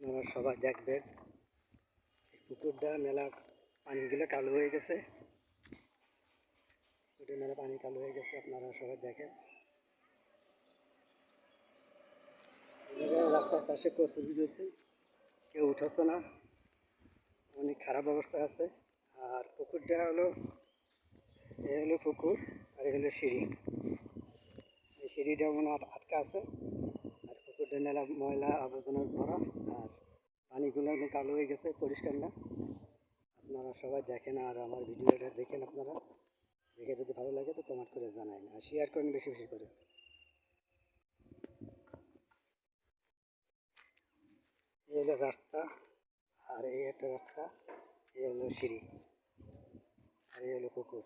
আপনারা সবাই দেখবেন। পুকুরটা, মেলা পানিগুলো কালো হয়ে গেছে। পুকুরটা, মেলা পানি কালো হয়ে গেছে, আপনারা সবাই দেখেন। রাস্তার পাশে কচুরি রয়েছে কেউ উঠাচ্ছে না। অনেক খারাপ অবস্থা আছে। আর পুকুরটা হলো, এ হলো পুকুর আর এ হলো সিঁড়ি। এই সিঁড়িটা মনে আটকা আছে। পুকুরটা মেলা ময়লা আবর্জনা ভরা, আর পানিগুলো কালো হয়ে গেছে, পরিষ্কার না। আপনারা সবাই দেখেন আর আমার ভিডিওটা দেখেন আপনারা। দেখে যদি ভালো লাগে তো কমেন্ট করে জানান আর শেয়ার করেন বেশি বেশি করে। এই হলো রাস্তা, আর এই একটা রাস্তা, এই হলো সিঁড়ি, আর এই হলো পুকুর।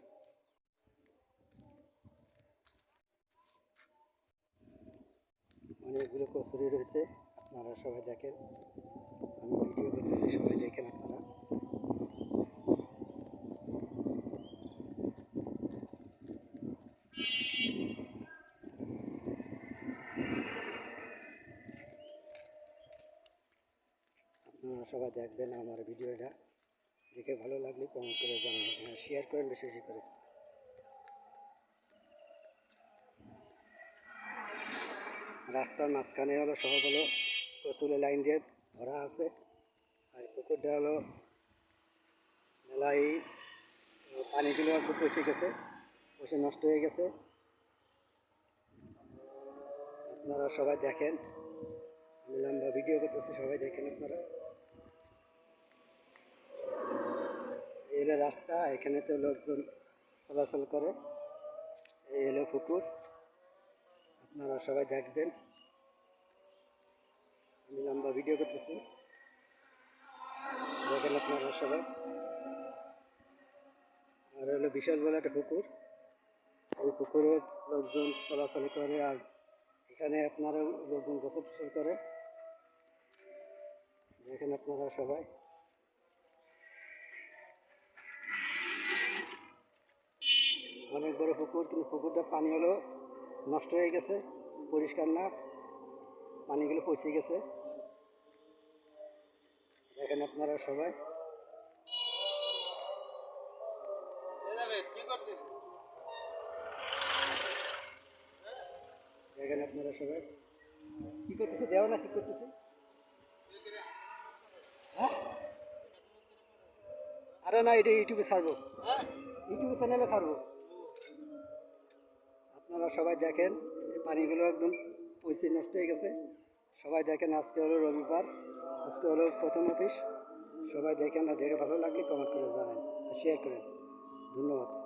কচুরি রয়েছে, আপনারা সবাই দেখেন। আমি ভিডিও করতেছি, সবাই দেখেন আপনারা। আপনারা সবাই দেখবেন আমার ভিডিওটা। দেখে ভালো লাগলে কমেন্ট করে জানাবেন শেয়ার করেন বেশি বেশি করে। রাস্তার মাঝখানে হলো সব হলো কচুলে লাইন দিয়ে ভরা আছে। আর পুকুরটা হলো মেলাই পানিগুলো একটু পচে গেছে, পচে নষ্ট হয়ে গেছে। আপনারা সবাই দেখেন, আমি লম্বা ভিডিও করতেছি, সবাই দেখেন আপনারা। এই রাস্তা এখানে তো লোকজন চলাচল করে, এই হলো পুকুর। আপনারা সবাই দেখবেন। আমি লম্বা ভিডিও করতেছি। দেখেন আপনারা সবাই। আর হলো বিশাল বড় একটা পুকুর। এই পুকুরে লোকজন চলাচল করে আর এখানে আপনারা লোকজন গোসল করে। দেখেন আপনারা সবাই। অনেক বড় পুকুর, কিন্তু পুকুরটা পানি হলো নষ্ট হয়ে গেছে, পরিষ্কার না, পানিগুলো পচে গেছে। দেখেন আপনারা সবাই। দেখেন আপনারা সবাই। কি করতেছে? দেওয়া না কি করতেছে? হ্যাঁ? আরে না, এটা ইউটিউবে ছাড়বো। ইউটিউবে চ্যানেলে ছাড়বো। আপনারা সবাই দেখেন পানিগুলো একদম পয়সা নষ্ট হয়ে গেছে। সবাই দেখেন, আজকে হলো রবিবার, আজকে হলো প্রথম অফিস। সবাই দেখেন আর দেখে ভালো লাগলে কমেন্ট করে জানান আর শেয়ার করেন। ধন্যবাদ।